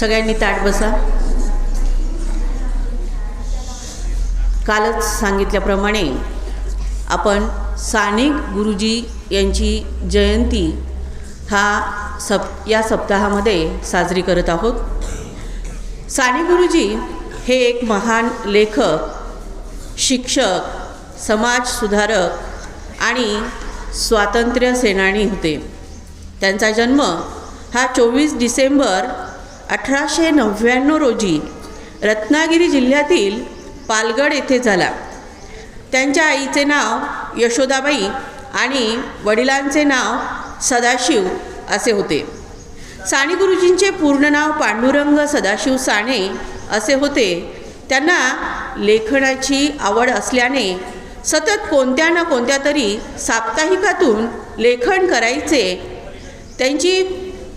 सगळ्यांनी ताट बसा. कालच सांगितल्याप्रमाणे आपण सानिक गुरुजी यांची जयंती हा सप या सप्ताहामध्ये साजरी करत आहोत. साने गुरुजी हे एक महान लेखक शिक्षक समाजसुधारक आणि स्वातंत्र्य सेनानी होते. त्यांचा जन्म हा चोवीस डिसेंबर अठराशे नव्याण्णव रोजी रत्नागिरी जिल्ह्यातील पालगड येथे झाला. त्यांच्या आईचे नाव यशोदाबाई आणि वडिलांचे नाव सदाशिव असे होते. साने गुरुजींचे पूर्ण नाव पांडुरंग सदाशिव साने असे होते. त्यांना लेखनाची आवड असल्याने सतत कोणत्या ना कोणत्या तरी साप्ताहिकातून लेखन करायचे. त्यांची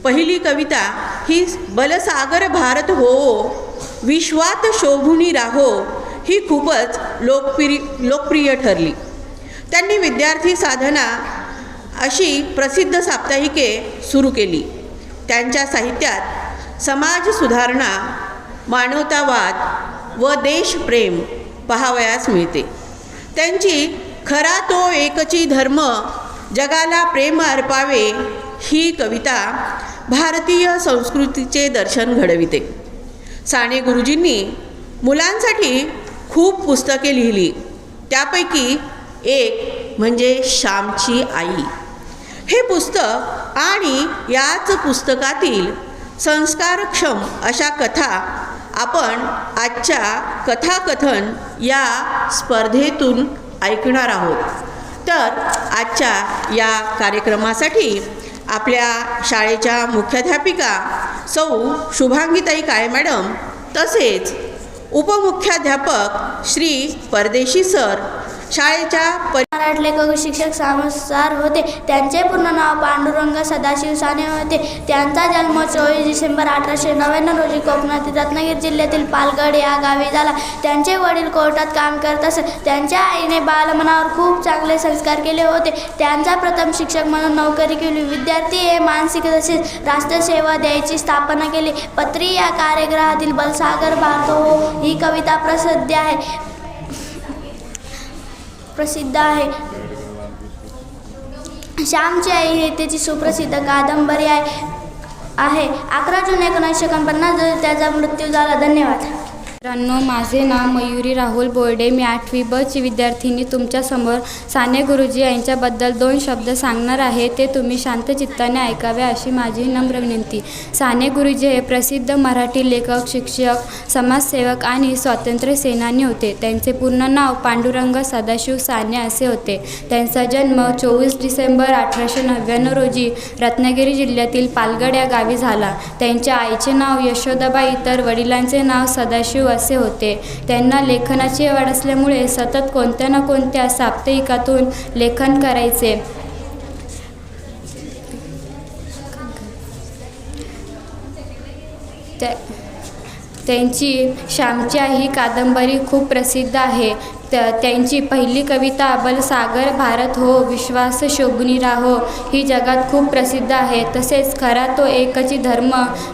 पहिली कविता ही बलसागर भारत हो विश्वात शोभुनी राहो ही खूपच लोकप्रिय लोकप्रिय ठरली. त्यांनी विद्यार्थी साधना अशी प्रसिद्ध साप्ताहिके सुरू केली. त्यांच्या साहित्यात समाज सुधारणा मानवतावाद व देशप्रेम पहावयास मिळते. त्यांची खरा तो एकची धर्म जगाला प्रेम अर्पावे ही कविता भारतीय संस्कृतीचे दर्शन घडविते. साने गुरुजींनी मुलांसाठी खूप पुस्तके लिहिली. त्यापैकी एक म्हणजे श्यामची आई. हे पुस्तक आणि याच पुस्तकातील संस्कारक्षम अशा कथा आपण आजच्या कथाकथन या स्पर्धेतून ऐकणार आहोत. तर आजच्या या कार्यक्रमासाठी आपल्या शाळेच्या मुख्याध्यापिका सौ शुभांगीताई काळे मॅडम तसेच उपमुख्याध्यापक श्री परदेशी सर शाळेच्या परि कवी लेखक शिक्षक सामसार होते. त्यांचे पूर्ण नाव पांडुरंग सदाशिव साने होते. त्यांचा जन्म चोवीस डिसेंबर अठराशे नव्याण्णव रोजी कोकणातील रत्नागिरी जिल्ह्यातील पालगड या गावी झाला. त्यांचे वडील कोर्टात काम करत असत त्यांच्या आईने बालमनावर खूप चांगले संस्कार केले होते. त्यांचा प्रथम शिक्षक म्हणून नोकरी केली. विद्यार्थी हे मानसिक तसेच राष्ट्रसेवा द्यायची स्थापना केली. पत्री या कार्यग्रहातील बलसागर भारतो हो ही कविता प्रसिद्ध आहे. प्रसिद्ध आहे. श्यामची आई हे त्याची सुप्रसिद्ध कादंबरी आहे. आहे. अकरा जून एकोणीसशे एकोणपन्नास त्याचा मृत्यू झाला. धन्यवाद. मित्रांनो माझे नाव मयुरी राहुल बोर्डे. मी आठवी बची विद्यार्थिनी. तुमच्यासमोर साने गुरुजी यांच्याबद्दल दोन शब्द सांगणार आहे. ते तुम्ही शांत चित्ताने ऐकावे अशी माझी नम्र विनंती. साने गुरुजी हे प्रसिद्ध मराठी लेखक शिक्षक समाजसेवक आणि स्वातंत्र्य सेनानी होते. त्यांचे पूर्ण नाव पांडुरंग सदाशिव साने असे होते. त्यांचा जन्म चोवीस डिसेंबर अठराशे नव्याण्णव रोजी रत्नागिरी जिल्ह्यातील पालगड या गावी झाला. त्यांच्या आईचे नाव यशोदाबाई तर वडिलांचे नाव सदाशिव असे होते. त्यांना लेखनाची आवड असल्यामुळे सतत कोणत्या ना कोणत्या साप्ताहिकातून लेखन करायचे. त्या त्यांची श्यामची ही कादंबरी खूप प्रसिद्ध आहे. त त्यांची पहिली कविता बलसागर भारत हो विश्वास शोभनी राहो ही जगात खूप प्रसिद्ध आहे. तसेच खरा तो एकची धर्म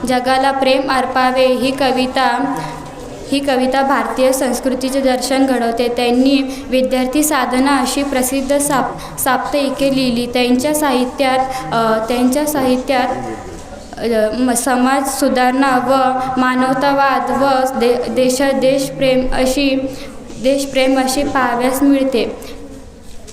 जगाला प्रेम अर्पावे ही कविता ही कविता भारतीय संस्कृतीचे दर्शन घडवते. त्यांनी विद्यार्थी साधना अशी प्रसिद्ध साप साप्ताहिके लिहिली. त्यांच्या साहित्यात त्यांच्या साहित्यात म- समाज सुधारणा व मानवतावाद व दे देश देशप्रेम अशी देशप्रेम अशी पाहाव्यास मिळते.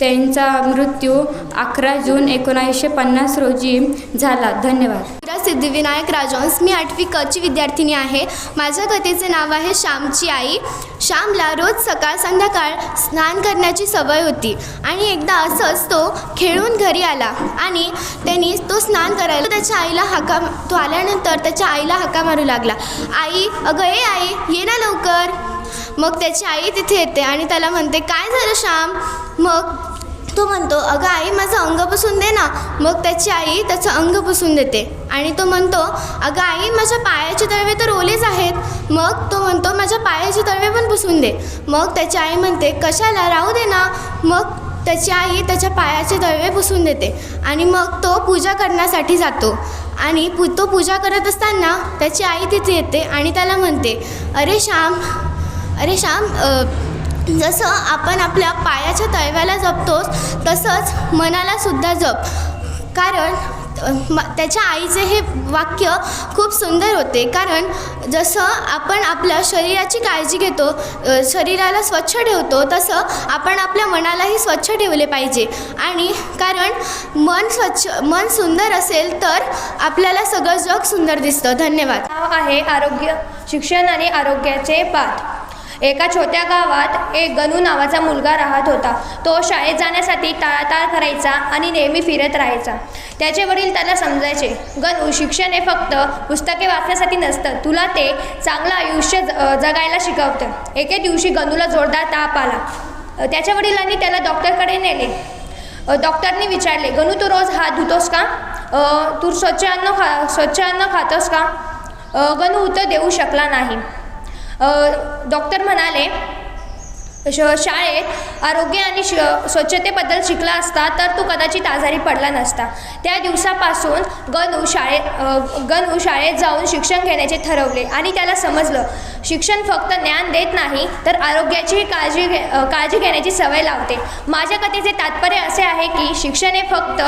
त्यांचा मृत्यू अकरा जून एकोणावीसशे पन्नास रोजी झाला. धन्यवाद. मीरा सिद्धिविनायक राजवंश मी आठवी कची विद्यार्थिनी आहे. माझ्या कथेचे नाव आहे श्यामची आई. श्यामला रोज सकाळ संध्याकाळ स्नान करण्याची सवय होती आणि एकदा असंच तो खेळून घरी आला आणि त्यांनी तो स्नान करायला त्याच्या आईला हाका तो आल्यानंतर त्याच्या आईला हाका मारू लागला. आई अगं ए आई ये ना लवकर. मग त्याची आई तिथे येते आणि त्याला म्हणते काय झालं श्याम? मग तो म्हणतो अगं आई माझं अंग पुसून दे ना. मग त्याची आई त्याचं अंग पुसून देते. आणि तो म्हणतो अगं आई माझ्या पायाचे तळवे तर ओलेच आहेत. मग तो म्हणतो माझ्या पायाचे तळवे पण पुसून दे. मग त्याची आई म्हणते कशाला? राहू दे ना. मग त्याची आई त्याच्या पायाचे तळवे पुसून देते. आणि मग तो पूजा करण्यासाठी जातो. आणि पू तो पूजा करत असताना त्याची आई तिथे येते आणि त्याला म्हणते अरे श्याम अरे श्याम जसं आपण आपल्या पायाच्या तळव्याला जपतोस तसंच मनालासुद्धा जप. कारण म- त्याच्या आईचे हे वाक्य खूप सुंदर होते. कारण जसं आपण आपल्या शरीराची काळजी घेतो शरीराला स्वच्छ ठेवतो तसं आपण आपल्या मनालाही स्वच्छ ठेवले पाहिजे. आणि कारण मन स्वच्छ मन सुंदर असेल तर आपल्याला सगळं जग सुंदर दिसतं. धन्यवाद. आहे आरोग्य शिक्षण आणि आरोग्याचे पाठ. एका छोट्या गावात एक गणू नावाचा मुलगा राहत होता. तो शाळेत जाण्यासाठी टाळाटाळ करायचा आणि नेहमी फिरत राहायचा. त्याचे वडील त्याला समजायचे गणू शिक्षण हे फक्त पुस्तके वाचण्यासाठी नसतं. तुला ते चांगलं आयुष्य ज जगायला शिकवतं. एके दिवशी गणूला जोरदार ताप आला. त्याच्या वडिलांनी त्याला डॉक्टरकडे नेले. डॉक्टरनी विचारले गणू तू रोज हात धुतोस का? तू स्वच्छ अन्न खा स्वच्छ अन्न खातोस का? गणू उत्तर देऊ शकला नाही. डॉक्टर म्हणाले श शाळेत आरोग्य आणि श स्वच्छतेबद्दल शिकला असता तर तू कदाचित आजारी पडला नसता. त्या दिवसापासून गणू शाळेत अ, गणू शाळेत जाऊन शिक्षण घेण्याचे ठरवले आणि त्याला समजलं शिक्षण फक्त ज्ञान देत नाही तर आरोग्याचीही काळजी घे काळजी घेण्याची सवय लावते. माझ्या कथेचे तात्पर्य असे आहे की शिक्षण हे फक्त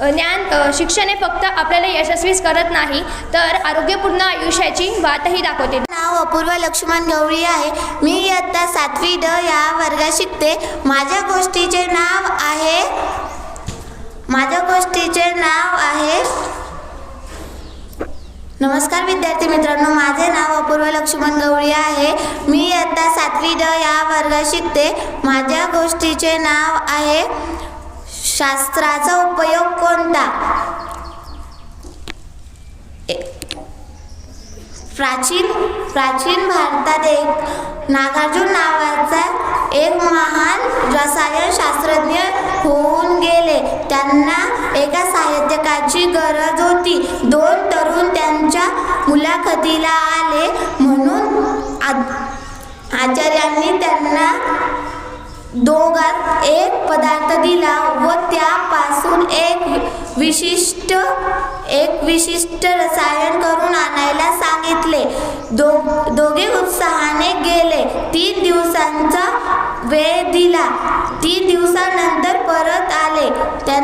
ज्ञान शिक्षण हे फक्त आपल्याला यशस्वीच करत नाही तर आरोग्यपूर्ण आयुष्याची वाटही दाखवते. नाव अपूर्व लक्ष्मण गवळी आहे. मी इयत्ता सातवी ड या वर्गात शिकते. माझ्या गोष्टीचे नाव आहे माझ्या गोष्टीचे नाव आहे नमस्कार विद्यार्थी मित्रांनो माझे नाव अपूर्व लक्ष्मण गवळी आहे. मी इयत्ता सातवी ड या वर्गात शिकते. माझ्या गोष्टीचे नाव आहे शास्त्राचा उपयोग कोणता? प्राचीन प्राचीन भारतात एक नागार्जुन नावाचा एक महान रसायनशास्त्रज्ञ होऊन गेले. त्यांना एका साहित्यकाची गरज होती. दोन तरुण त्यांच्या मुलाखतीला आले म्हणून आ- आचार्यांनी त्यांना डोंगात एक पदार्थ दिला व त्यापासून एक विशिष्ट एक विशिष्ट रसायन करून आणायला सांगितले. दो दोघे उत्साहाने गेले. तीन दिवसांचा वेळ दिला. तीन दिवसानंतर परत आले. त्यां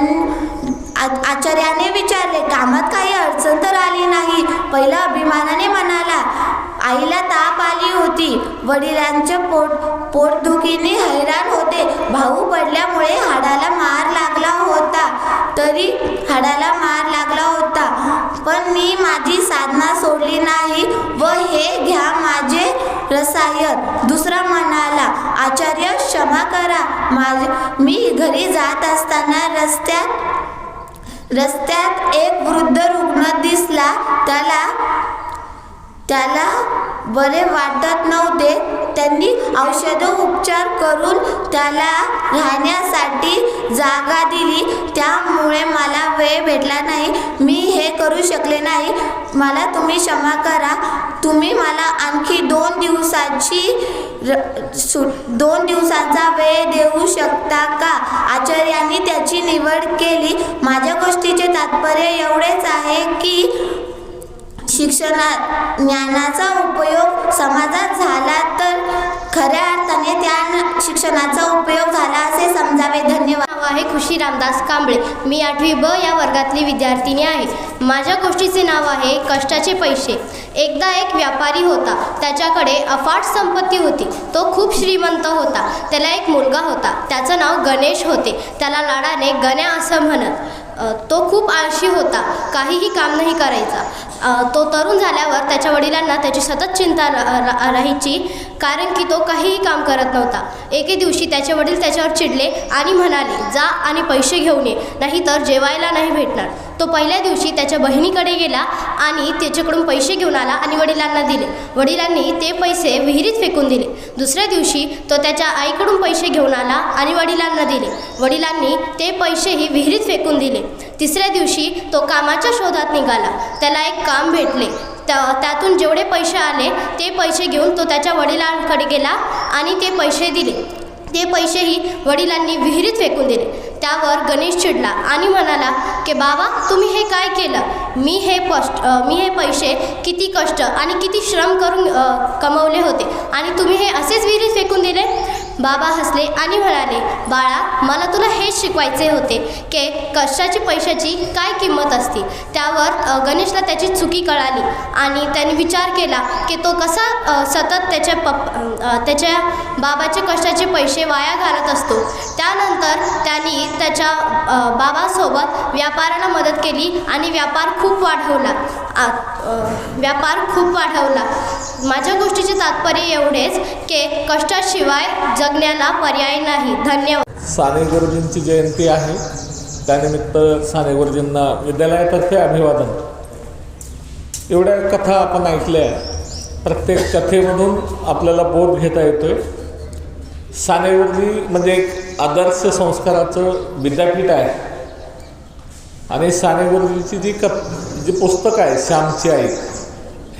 आचार्याने विचारले कामात काही अडचण तर आली नाही. पहिला अभिमानाने म्हणाला आईला ताप आली होती. वडिलांच्या पोट पोटदुखीने हैराण होते. भाऊ पडल्यामुळे हाडाला मार लागला होता. तरी हाडाला मार लागला होता. पण मी माझी साधना सोडली नाही व हे घ्या माझे रसायन. दुसरा म्हणाला आचार्य क्षमा करा. माझे मी घरी जात असताना रस्त्यात रस्त्यात एक वृद्ध रुग्ण दिसला. त्याला त्याला बरे वाटत नव्हते. त्यांनी औषध उपचार करून त्याला राहण्यासाठी जागा दिली. त्यामुळे मला वेळ भेटला नाही. मी हे करू शकले नाही. मला तुम्ही क्षमा करा. तुम्ही मला आणखी दोन दिवसाची र- सु दोन दिवसांचा वेळ देऊ शकता का? आचार्यांनी त्याची निवड केली. माझ्या गोष्टीचे तात्पर्य एवढेच आहे की शिक्षणात ज्ञानाचा उपयोग समाजात झाला तर खऱ्या अर्थाने त्या शिक्षणाचा उपयोग झाला असे समजावे. धन्यवाद. नाव आहे खुशी रामदास कांबळे. मी आठवी ब या वर्गातली विद्यार्थिनी आहे. माझ्या गोष्टीचे नाव आहे कष्टाचे पैसे. एकदा एक व्यापारी होता. त्याच्याकडे अफाट संपत्ती होती. तो खूप श्रीमंत होता. त्याला एक मुलगा होता. त्याचं नाव गणेश होते. त्याला लाडाने गण्या असं म्हणत. तो खूप आळशी होता. काहीही काम नाही करायचा. तो तरुण झाल्यावर त्याच्या वडिलांना त्याची सतत चिंता रा- राहायची कारण की तो काहीही काम करत नव्हता. एके दिवशी त्याचे वडील त्याच्यावर चिडले आणि म्हणाले जा आणि पैसे घेऊन ये नाहीतर जेवायला नाही भेटणार. तो पहिल्या दिवशी त्याच्या बहिणीकडे गेला आणि त्याच्याकडून पैसे घेऊन आला आणि वडिलांना दिले. वडिलांनी ते पैसे विहिरीत फेकून दिले. दुसऱ्या दिवशी तो त्याच्या आईकडून पैसे घेऊन आला आणि वडिलांना दिले. वडिलांनी ते पैसेही विहिरीत फेकून दिले. तिसऱ्या दिवशी तो कामाच्या शोधात निघाला. त्याला एक काम भेटले. त्या त्यातून जेवढे पैसे आले ते पैसे घेऊन तो त्याच्या वडिलांकडे गेला आणि ते पैसे दिले. ते पैसेही वडिलांनी विहिरीत फेकून दिले. त्यावर गणेश चिडला आणि म्हणाला की बाबा तुम्ही हे काय केलं? मी हे पस्ट मी हे पैसे किती कष्ट आणि किती श्रम करून कमवले होते आणि तुम्ही हे असेच विहिरीत फेकून दिले? बाबा हसले आणि म्हणाले बाळा मला तुला हेच शिकवायचे होते की कष्टाची पैशाची काय किंमत असते. त्यावर गणेशला त्याची चुकी कळाली आणि त्याने विचार केला की तो कसा सतत त्याच्या पप त्याच्या बाबाचे कष्टाचे पैसे वाया घालत असतो. त्यानंतर त्यांनी त्याच्या बाबासोबत व्यापाराला मदत केली आणि व्यापार खूप वाढवला. व्यापार खूप वाढवला. माझ्या गोष्टीचे तात्पर्य एवढेच की कष्टाशिवाय जगण्याला पर्याय नाही. धन्यवाद. साने गुरुजींची जयंती आहे. त्यानिमित्त साने गुरुजींना विद्यालयातर्फे अभिवादन. एवढ्या कथा आपण ऐकल्या. प्रत्येक कथेमधून आपल्याला बोध घेता येतोय. साने गुरुजी म्हणजे एक आदर्श संस्काराचं विद्यापीठ आहे. आणि साने गुरुजीची जी क जी पुस्तकं आहे श्यामची आई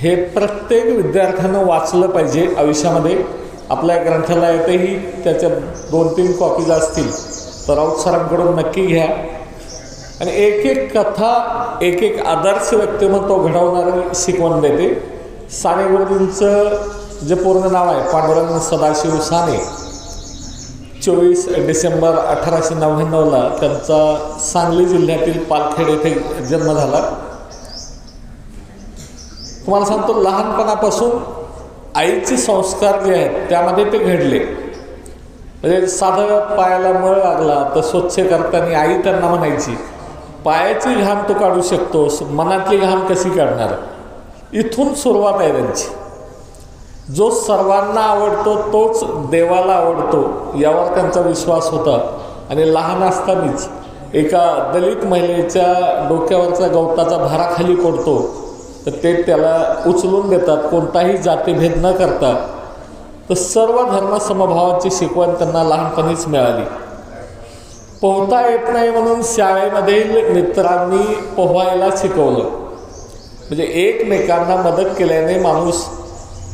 हे प्रत्येक विद्यार्थ्यानं वाचलं पाहिजे आयुष्यामध्ये. आपल्या ग्रंथालयातही त्याच्या दोन तीन कॉपीज असतील. तर राऊत सरांकडून नक्की घ्या. आणि एक एक कथा एक एक आदर्श व्यक्तिमत्व घडवणारी शिकवण देते. साने गुरुजींचं जे पूर्ण नाव आहे पांडुरंग सदाशिव साने चोवीस डिसेंबर अठराशे नव्याण्णवला त्यांचा सांगली जिल्ह्यातील पालखेड येथे जन्म झाला. तुम्हाला सांगतो लहानपणापासून आईचे संस्कार जे आहेत त्यामध्ये ते घडले. म्हणजे साधं पायाला मळ लागला तर स्वच्छ करताना आई त्यांना म्हणायची पायाची घाम तू काढू शकतोस मनातली घाम कशी काढणार? इथून सुरुवात आहे त्यांची. जो सर्वांना आवडतो तोच देवाला आवडतो यावर त्यांचा विश्वास होता. आणि लहान असतानाच एका दलित महिलेच्या डोक्यावरचा गवताचा भारा खाली पडतो. तर ते त्याला उचलून देतात कोणताही जातीभेद न करता. तर सर्व धर्म समभावाची शिकवण त्यांना लहानपणीच मिळाली. पोहता येत नाही म्हणून शाळेमधील मित्रांनी पोहायला शिकवलं. म्हणजे एकमेकांना मदत केल्याने माणूस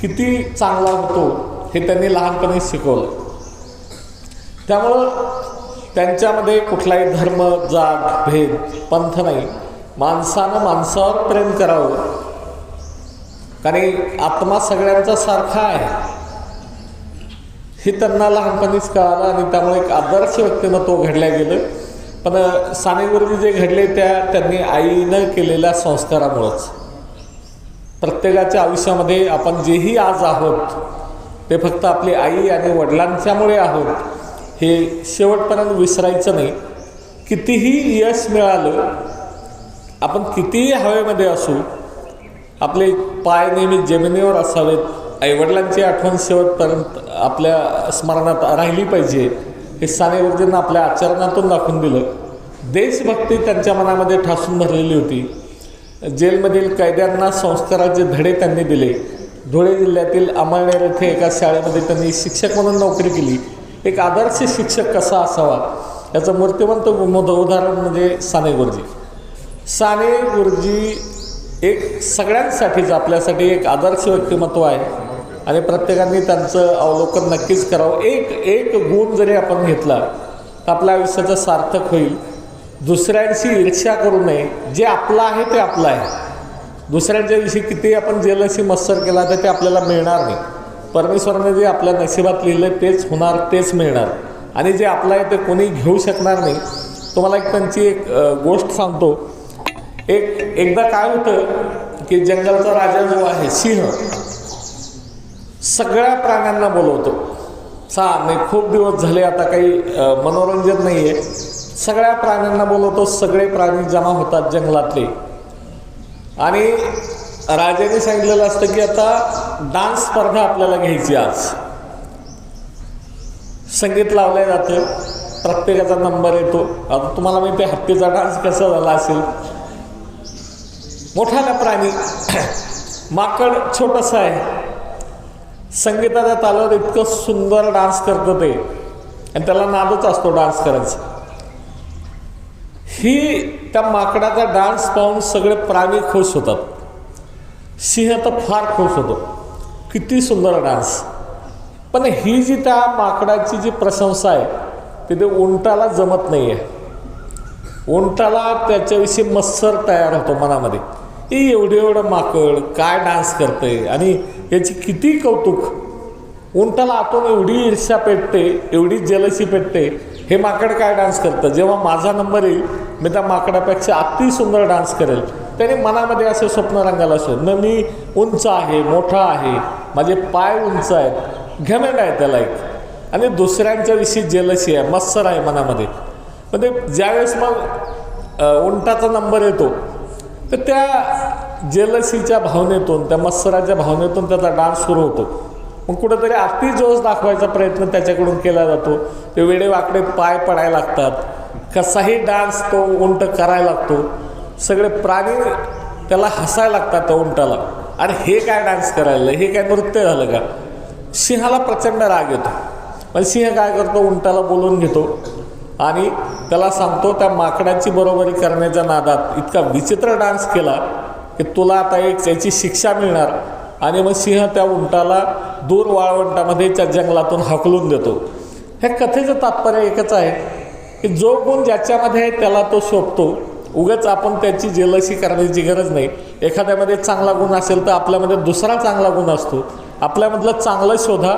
किती चांगला होतो हे त्यांनी लहानपणीच शिकवलं. त्यामुळं त्यांच्यामध्ये कुठलाही धर्म जात भेद पंथ नाही. माणसानं माणसावर प्रेम करावं. कारण आत्मा सगळ्यांचा सारखा आहे. हे त्यांना लहानपणीच कळालं आणि त्यामुळे एक आदर्श व्यक्तिमत्व घडल्या गेलं. पण सानेगुरुजी जे घडले त्या त्यांनी आईनं केलेल्या संस्कारामुळंच. प्रत्येकाच्या आयुष्यामध्ये आपण जेही आज आहोत ते फक्त आपली आई आणि वडिलांच्यामुळे आहोत हे शेवटपर्यंत विसरायचं नाही. कितीही यश मिळालं आपण कितीही हवेमध्ये असू आपले पाय नेहमी जमिनीवर असावेत. आईवडिलांची आठवण शेवटपर्यंत आपल्या स्मरणात राहिली पाहिजे. हे साने गुरुजींना आपल्या आचरणातून दाखवून दिलं. देशभक्ती त्यांच्या मनामध्ये ठासून भरलेली होती. जेलमधील कैद्यांना संस्काराचे धडे त्यांनी दिले. धुळे जिल्ह्यातील अमळनेर येथे एका शाळेमध्ये त्यांनी शिक्षक म्हणून नोकरी केली. एक आदर्श शिक्षक कसा असावा? याचं मूर्तिमंत उदाहरण म्हणजे साने गुरुजी साने गुरुजी एक सगळ्यांसाठीच आपल्यासाठी एक आदर्श व्यक्तिमत्व आहे. आणि प्रत्येकाने त्यांचं अवलोकन नक्कीच करावं. एक एक गुण जरी आपण घेतला तर आपल्या आयुष्याचं सार्थक होईल. दुसऱ्यांशी ईर्ष्या करू नये. जे आपलं आहे ते आपलं आहे. दुसऱ्यांच्या विषयी किती आपण जेलशी मत्सर केला तर ते आपल्याला मिळणार नाही. परमेश्वराने जे आपल्या नशिबात लिहिलं तेच होणार तेच मिळणार. आणि जे आपलं आहे ते कोणी घेऊ शकणार नाही. तुम्हाला एक त्यांची एक गोष्ट सांगतो. एक एकदा काय होतं की जंगलचा राजा जो आहे सिंह सगळ्या प्राण्यांना बोलवतो. सा नाही खूप दिवस झाले आता काही मनोरंजन नाही आहे सगळ्या प्राण्यांना बोलवतो सगळे प्राणी जमा होतात जंगलातले. आणि राजाने सांगितलेलं असतं की आता डान्स स्पर्धा आपल्याला घ्यायची आज. संगीत लावलं जातं प्रत्येकाचा नंबर येतो. आता तुम्हाला माहिती आहे हत्तीचा डान्स कसा झाला असेल? मोठाला प्राणी. माकड छोटंसं आहे. संगीताच्या तालावर इतकं सुंदर डान्स करतं ते. आणि त्याला नादच असतो डान्स करायचा. ही त्या माकडाचा डान्स पाहून सगळे प्राणी खुश होतात. सिंह तर फार खुश होतो. किती सुंदर डान्स. पण ही जी त्या माकडाची जी प्रशंसा आहे तिथे ते उंटाला जमत नाही आहे उंटाला त्याच्याविषयी मत्सर तयार होतो मनामध्ये. ही एवढं एवढं माकड काय डान्स करतंय? आणि याची किती कौतुक. उंटाला आतून एवढी ईर्ष्या पेटते एवढी जलसी पेटते हे माकड काय डान्स करतं? जेव्हा माझा नंबर येईल मी त्या माकडापेक्षा अति सुंदर डान्स करेल. त्याने मनामध्ये असे स्वप्न रंगायला असो न मी उंच आहे मोठा आहे माझे पाय उंच आहेत घमेंड आहे त्याला एक. आणि दुसऱ्यांच्याविषयी जेलसी आहे मत्सर आहे मनामध्ये. म्हणजे ज्यावेळेस मग उंटाचा नंबर येतो तर त्या जेलसीच्या भावनेतून त्या मत्सराच्या भावनेतून त्याचा डान्स सुरू होतो. मग कुठंतरी अति जोश दाखवायचा प्रयत्न त्याच्याकडून केला जातो. ते वेडेवाकडे पाय पडायला लागतात. कसाही डान्स तो उंट करायला लागतो. सगळे प्राणी त्याला हसायला लागतात त्या उंटाला. अरे हे काय डान्स करायला? हे काय नृत्य झालं का? सिंहाला प्रचंड राग येतो. पण सिंह काय करतो? उंटाला बोलून घेतो. आणि त्याला सांगतो त्या माकडाची बरोबरी करण्याच्या नादात इतका विचित्र डान्स केला की तुला आता एक त्याची शिक्षा मिळणार. आणि मग सिंह त्या उंटाला दूर वाळवंटामध्ये त्या जंगलातून हकलून देतो. ह्या कथेचं तात्पर्य एकच आहे की जो गुण ज्याच्यामध्ये आहे त्याला तो शोभतो. उगाच आपण त्याची जेलसी करण्याची गरज नाही. एखाद्यामध्ये चांगला गुण असेल तर आपल्यामध्ये दुसरा चांगला गुण असतो. आपल्यामधलं चांगलं शोधा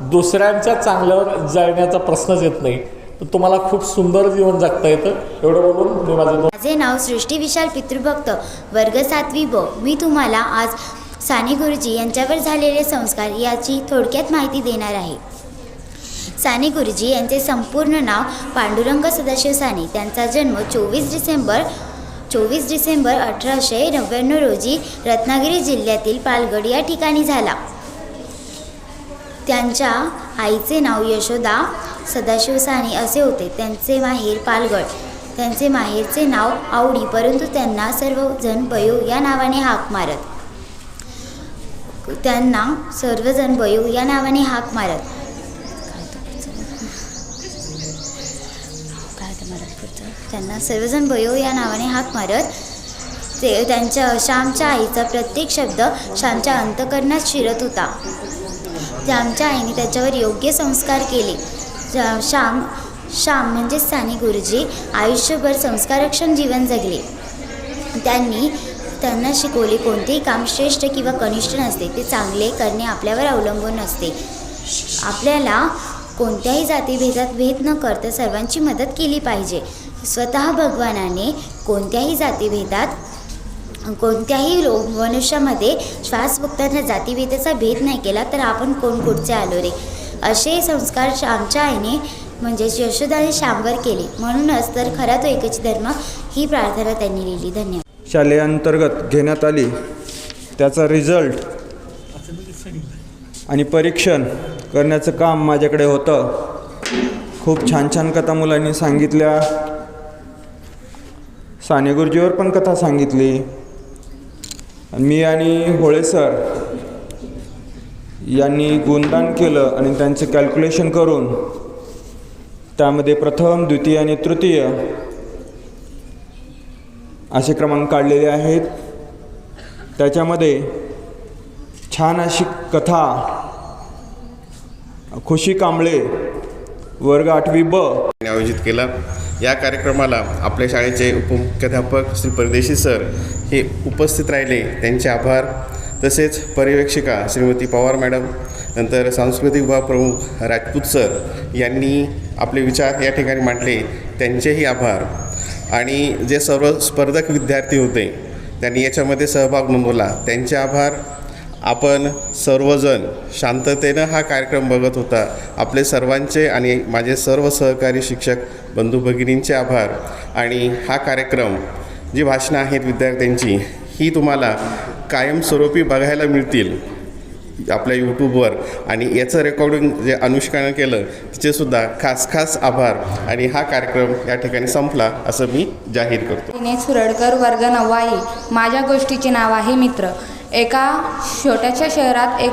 दुसऱ्यांच्या चांगल्यावर जळण्याचा प्रश्नच येत नाही. तुम्हाला खूप सुंदर जीवन जगता येतं. एवढं बोलून मी माझं माझे नाव सृष्टी विशाल पितृभक्त वर्ग सातवी ब. मी तुम्हाला आज साने गुरुजी यांच्यावर झालेले संस्कार याची थोडक्यात माहिती देणार आहे. साने गुरुजी यांचे संपूर्ण नाव पांडुरंग सदाशिव साने. त्यांचा जन्म चोवीस डिसेंबर चोवीस डिसेंबर अठराशे नव्याण्णव रोजी रत्नागिरी जिल्ह्यातील पालगड या ठिकाणी झाला. त्यांच्या आईचे नाव यशोदा सदाशिव साने असे होते. त्यांचे माहेर पालगड त्यांचे माहेरचे नाव आवडी परंतु त्यांना सर्वजण बयो या नावाने हाक मारत. त्यांना सर्वजण बयो या नावाने हाक मारत. त्यांना सर्वजण बयो या नावाने हाक मारत. ते त्यांच्या श्यामच्या आईचा प्रत्येक शब्द श्यामच्या अंतकरणात शिरत होता. श्यामच्या आईने त्याच्यावर योग्य संस्कार केले. श्याम श्याम म्हणजेच साने गुरुजी आयुष्यभर संस्कारक्षम जीवन जगले. त्यांनी त्यांना शिकवले कोणतेही काम श्रेष्ठ किंवा कनिष्ठ नसते. ते चांगले करणे आपल्यावर अवलंबून असते आपल्याला कोणत्याही जातीभेदात भेद न करता सर्वांची मदत केली पाहिजे. स्वतः भगवानाने कोणत्याही जातीभेदात कोणत्याही लो मनुष्यामध्ये श्वास फुकताना जातीभेदाचा भेद नाही केला तर आपण कोण कुठचे आलो रे? असे संस्कार श्यामच्या आईने म्हणजेच यशोदाने श्यामवर केले. म्हणूनच तर खरा तो एकच धर्म ही प्रार्थना त्यांनी लिहिली. धन्यवाद. शालेयांतर्गत घेण्यात आली. त्याचा रिझल्ट आणि परीक्षण करण्याचं काम माझ्याकडे होतं. खूप छान छान कथा मुलांनी सांगितल्या. साने गुरुजीवर पण कथा सांगितली. मी आणि होळे सर यांनी गुणदान केलं आणि त्यांचं कॅल्क्युलेशन करून त्यामध्ये प्रथम द्वितीय आणि तृतीय असे क्रमांक काढलेले आहेत. त्याच्यामध्ये छान अशी कथा खुशी कांबळे वर्ग आठवी ब. आयोजित केला. या कार्यक्रमाला आपल्या शाळेचे उपमुख्याध्यापक श्री परदेशी सर हे उपस्थित राहिले. त्यांचे आभार. तसेच पर्यवेक्षिका श्रीमती पवार मॅडम नंतर सांस्कृतिक विभाग प्रमुख राजपूत सर यांनी आपले विचार या ठिकाणी मांडले. त्यांचेही आभार. आणि जे सर्व स्पर्धक विद्यार्थी होते त्यांनी याच्यामध्ये सहभाग नोंदवला. त्यांचे आभार. आपण सर्वजण शांततेनं हा कार्यक्रम बघत होता. आपले सर्वांचे आणि माझे सर्व सहकारी शिक्षक बंधू भगिनींचे आभार. आणि हा कार्यक्रम जी भाषणं आहेत विद्यार्थ्यांची ही तुम्हाला कायमस्वरूपी बघायला मिळतील आपल्या यूट्यूबवर आणि याचं रेकॉर्डिंग जे अनुष्कानं केलं तिचेसुद्धा खास खास आभार. आणि हा कार्यक्रम या ठिकाणी संपला असं मी जाहीर करतो. दिनेश सुरडकर वर्ग नव्वाई माझ्या गोष्टीचे नाव आहे मित्र. एका छोट्याशा शहरात एक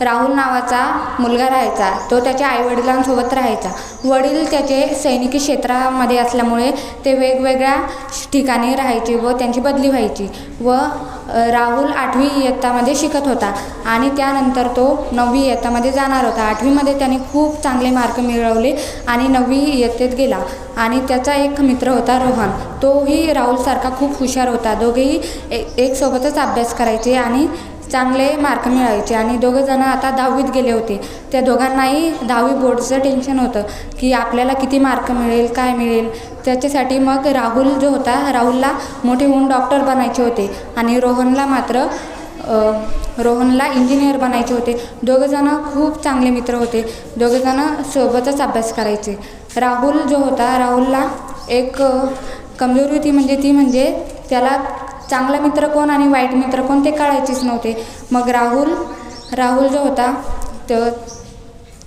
राहुल नावाचा मुलगा राहायचा. तो त्याच्या आईवडिलांसोबत राहायचा. वडील त्याचे सैनिकी क्षेत्रामध्ये असल्यामुळे ते वेगवेगळ्या ठिकाणी राहायचे व त्यांची बदली व्हायची व राहुल आठवी इयत्तामध्ये शिकत होता आणि त्यानंतर तो नववी इयत्तामध्ये जाणार होता. आठवीमध्ये त्याने खूप चांगले मार्क मिळवले आणि नववी इयत्तेत गेला आणि त्याचा एक मित्र होता रोहन. तोही राहुलसारखा खूप हुशार होता. दोघेही एक सोबतच अभ्यास करायचे आणि चांगले मार्क मिळायचे. आणि दोघंजणं आता दहावीत गेले होते. त्या दोघांनाही दहावी बोर्डचं टेन्शन होतं की आपल्याला किती मार्क मिळेल काय मिळेल? त्याच्यासाठी मग राहुल जो होता राहुलला मोठे होऊन डॉक्टर बनायचे होते. आणि रोहनला मात्र रोहनला इंजिनियर बनायचे होते. दोघंजणं खूप चांगले मित्र होते. दोघंजणं सोबतच अभ्यास करायचे. राहुल जो होता राहुलला एक कमजोरी होती म्हणजे ती म्हणजे त्याला चांगला मित्र कोण आणि वाईट मित्र कोण ते कळायचेच नव्हते. मग राहुल राहुल जो होता तो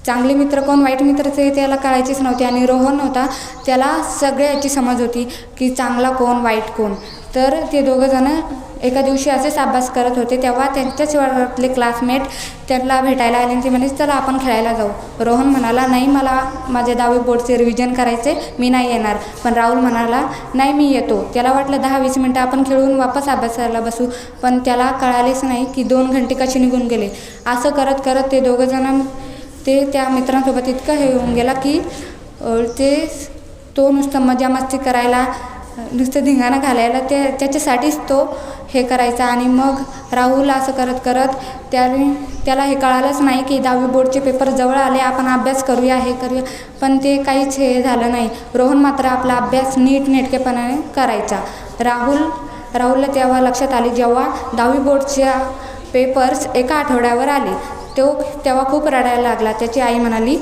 चांगले मित्र कोण वाईट मित्र ते त्याला कळायचेच नव्हते आणि रोहन होता त्याला सगळ्याची समज होती की चांगला कोण वाईट कोण. तर ते दोघंजणं एका दिवशी असेच अभ्यास करत होते तेव्हा त्यांच्याच वर्गातले क्लासमेट त्यांना भेटायला आले आणि ते म्हणे चला आपण खेळायला जाऊ. रोहन म्हणाला नाही मला माझे दहावी बोर्डचे रिव्हिजन करायचे मी नाही येणार. पण राहुल म्हणाला नाही मी येतो. त्याला वाटलं दहा वीस मिनटं आपण खेळून वापस अभ्यासाला बसू. पण त्याला कळालेच नाही की दोन घंटे कसे निघून गेले. असं करत करत ते दोघंजणं ते त्या मित्रांसोबत इतकं हे होऊन गेला की ते तो नुसतं मजा मस्ती करायला नुसतं धिंगाणा घालायला ते त्याच्यासाठीच तो हे करायचा आणि मग राहुल असं करत करत त्याने त्याला हे कळालंच नाही की दहावी बोर्डचे पेपर जवळ आले आपण अभ्यास करूया हे करूया. पण ते काहीच हे झालं नाही. रोहन मात्र आपला अभ्यास नीट नेटकेपणाने करायचा. राहुल राहुलला तेव्हा लक्षात आले जेव्हा दहावी बोर्डच्या पेपर्स एका आठवड्यावर आले. तो तेव्हा खूप रडायला लागला. त्याची आई म्हणाली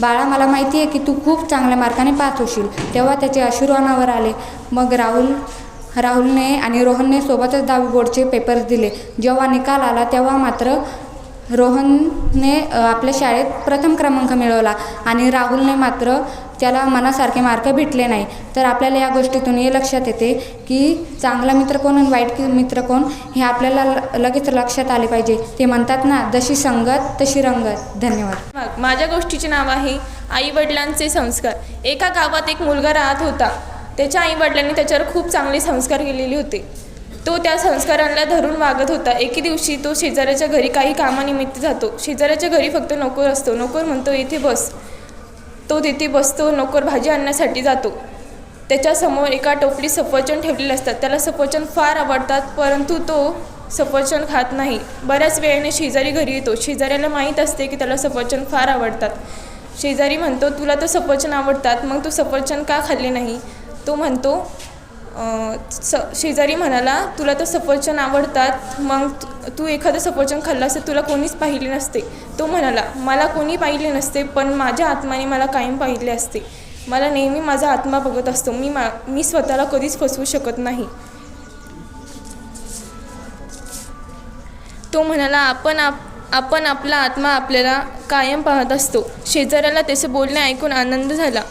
बाळा मला माहिती आहे की तू खूप चांगल्या मार्काने पास होशील. तेव्हा त्याचे अश्रू अनावर आले. मग राहुल राहुलने आणि रोहनने सोबतच दहावी बोर्डचे पेपर्स दिले. जेव्हा निकाल आला तेव्हा मात्र रोहनने आपल्या शाळेत प्रथम क्रमांक मिळवला आणि राहुलने मात्र त्याला मनासारखे मार्क भेटले नाही. तर आपल्याला या गोष्टीतून हे लक्षात येते की चांगला मित्र कोण आणि वाईट मित्र कोण हे आपल्याला ल- लगेच लक्षात आले पाहिजे. ते म्हणतात ना जशी संगत तशी रंगत. धन्यवाद. मग माझ्या गोष्टीचे नाव आहे आई वडिलांचे संस्कार. एका गावात एक मुलगा राहत होता. त्याच्या आई वडिलांनी त्याच्यावर खूप चांगले संस्कार केलेले होते. तो त्या संस्कारांना धरून वागत होता. एके दिवशी तो शेजाऱ्याच्या घरी काही कामानिमित्त जातो. शेजाऱ्याच्या घरी फक्त नोकर असतो. नोकर म्हणतो येथे बस. तो तिथे बसतो नोकर भाजी आणण्यासाठी जातो. त्याच्यासमोर एका टोपलीत सफरचंद ठेवलेले असतात. त्याला सफरचंद फार आवडतात परंतु तो सफरचंद खात नाही. बऱ्याच वेळेने शेजारी घरी येतो. शेजाऱ्याला माहीत असते की त्याला सफरचंद फार आवडतात. शेजारी म्हणतो तुला तर सफरचंद आवडतात. मग तू सफरचंद का खाल्ले नाही? तो म्हणतो स शेजारी म्हणाला तुला तर सफरचंद आवडतात. मग तू- तू एखादं सफरचंद खाल्लं असतं तुला कोणीच पाहिले नसते. तो म्हणाला मला कोणी पाहिले नसते पण माझ्या आत्माने मला कायम पाहिले असते. मला नेहमी माझा आत्मा बघत असतो. मी मा मी स्वतःला कधीच फसवू शकत नाही. तो म्हणाला आपण आप आपण आपला आत्मा आपल्याला कायम पाहत असतो. शेजाऱ्याला त्याचे बोलणे ऐकून आनंद झाला.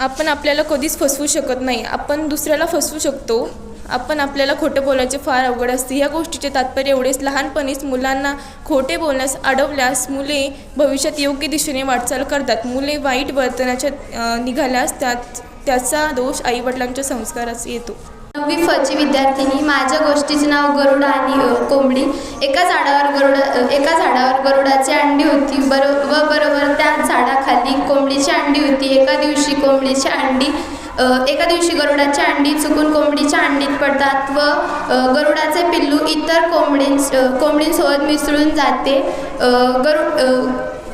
आपण आपल्याला कधीच फसवू शकत नाही. आपण दुसऱ्याला फसवू शकतो. आपण आपल्याला खोटं बोलायचे फार अवघड असते. ह्या गोष्टीचे तात्पर्य एवढेच. लहानपणीच मुलांना खोटे बोलण्यास अडवल्यास मुले भविष्यात योग्य दिशेने वाटचाल करतात. मुले वाईट वर्तनाच्या निघाल्यास त्यात त्याचा दोष आईवडिलांच्या संस्कारास येतो. नववी फची विद्यार्थिनी माझ्या गोष्टीचे नाव गरुड आणि कोंबडी. एका झाडावर गरुड एका झाडावर गरुडाची अंडी होती. बरो व बरोबर त्या झाडाखाली कोंबडीची अंडी होती. एका दिवशी कोंबडीची अंडी एका दिवशी गरुडाची अंडी चुकून कोंबडीच्या अंडीत पडतात व गरुडाचे पिल्लू इतर कोंबडीं कोंबडींसोबत मिसळून जाते. गरुड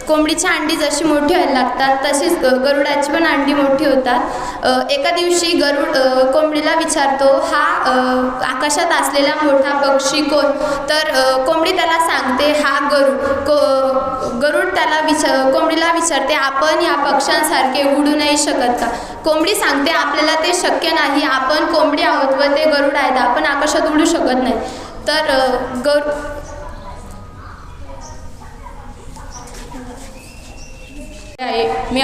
कोंबडीची अंडी जशी मोठी व्हायला लागतात तशीच गरुडाची पण अंडी मोठी होतात. एका दिवशी गरुड कोंबडीला विचारतो हा आकाशात असलेला मोठा पक्षी कोण? तर कोंबडी त्याला सांगते हा गरुड को गरुड त्याला विचार कोंबडीला विचारते आपण या पक्ष्यांसारखे उडू नाही शकत का? कोंबडी सांगते आपल्याला ते शक्य नाही आपण कोंबडी आहोत व ते गरुड आहेत आपण आकाशात उडू शकत नाही. तर अ, गर आहे. मी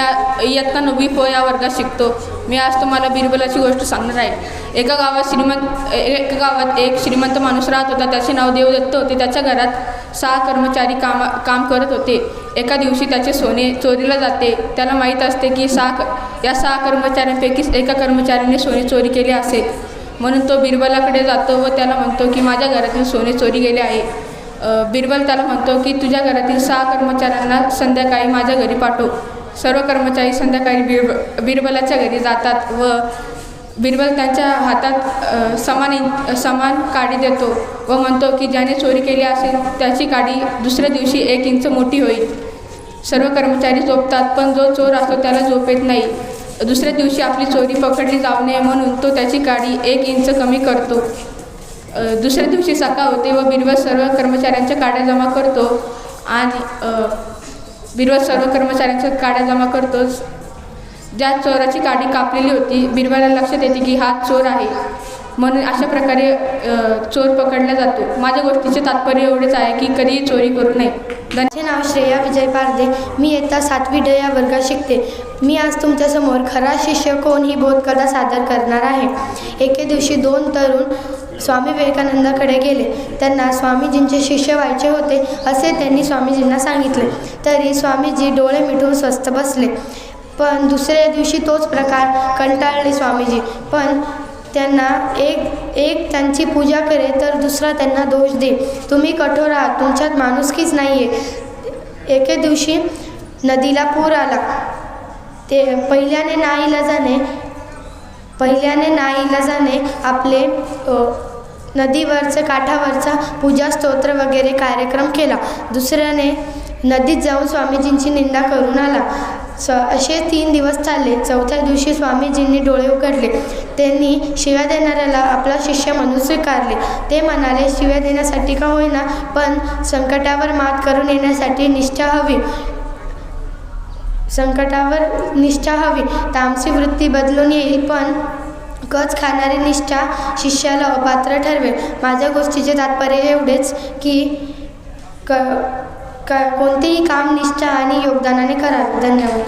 इयत्ता नववी प या वर्गात शिकतो. मी आज तुम्हाला बिरबलाची गोष्ट सांगणार आहे. एका गावात श्रीमंत एका गावात एक श्रीमंत माणूस राहत होता. त्याचे नाव देवदत्त होते. त्याच्या घरात सहा कर्मचारी कामा काम करत होते. एका दिवशी त्याचे सोने चोरीला जाते. त्याला माहीत असते की सहा या सहा कर्मचाऱ्यांपैकीच एका कर्मचाऱ्याने सोने चोरी केले असेल. म्हणून तो बिरबलाकडे जातो व त्याला म्हणतो की माझ्या घरातून सोने चोरी गेले आहे. बिरबल त्याला म्हणतो की तुझ्या घरातील सहा कर्मचाऱ्यांना संध्याकाळी माझ्या घरी पाठव. सर्व कर्मचारी संध्याकाळी बिरब बिरबलाच्या घरी जातात व बिरबल त्यांच्या हातात समान समान काडी देतो व म्हणतो की ज्याने चोरी केली असेल त्याची काडी दुसऱ्या दिवशी एक इंच मोठी होईल. सर्व कर्मचारी झोपतात पण जो चोर असतो त्याला झोप येत नाही. दुसऱ्या दिवशी आपली चोरी पकडली जाऊ नये म्हणून तो त्याची काडी एक इंच कमी करतो. दुसऱ्या दिवशी सकाळ होते व बिरवत सर्व कर्मचाऱ्यांच्या काड्या जमा करतो आणि बिरवत सर्व कर्मचाऱ्यांच्या काड्या जमा करतोच ज्या चोराची काडी कापलेली होती. बिरवाला लक्षात येते की हा चोर आहे. म्हणून अशा प्रकारे चोर पकडला जातो. माझ्या गोष्टीचे तात्पर्य एवढेच आहे की कधीही चोरी करू नये. माझे नाव श्रेया विजय पारदे. मी इयत्ता सातवी ड या वर्गात शिकते. मी आज तुमच्यासमोर खरा शिष्य कोण ही बोधकथा सादर करणार आहे. एके दिवशी दोन तरुण स्वामी विवेकानंदाकडे गेले. त्यांना स्वामीजींचे शिष्य व्हायचे होते असे त्यांनी स्वामीजींना सांगितले. तरी स्वामीजी डोळे मिटून स्वस्त बसले. पण दुसऱ्या दिवशी तोच प्रकार कंटाळले स्वामीजी. पण त्यांना एक एक त्यांची पूजा करे तर दुसरा त्यांना दोष दे. तुम्ही कठोर आहात तुमच्यात माणुसकीच नाही आहे एके दिवशी नदीला पूर आला. ते पहिल्याने नाईलाजाने पहिल्याने नाईलाजाने आपले नदीवरचं काठावरचा पूजा स्तोत्र वगैरे कार्यक्रम केला. दुसऱ्याने नदीत जाऊन स्वामीजींची निंदा करून आला. स असे तीन दिवस चालले. चौथ्या दिवशी स्वामीजींनी डोळे उघडले. त्यांनी शिव्या देणाऱ्याला आपला शिष्य म्हणून स्वीकारले. ते म्हणाले शिव्या देण्यासाठी का होईना पण संकटावर मात करून येण्यासाठी निष्ठा हवी. संकटावर निष्ठा हवी. तामसी वृत्ती बदलून येईल पण कच खाणारी निष्ठा शिष्याला अपात्र ठरवेल. माझ्या गोष्टीचे तात्पर्य एवढेच की क क कोणतेही काम निष्ठा आणि योगदानाने करावे. धन्यवाद.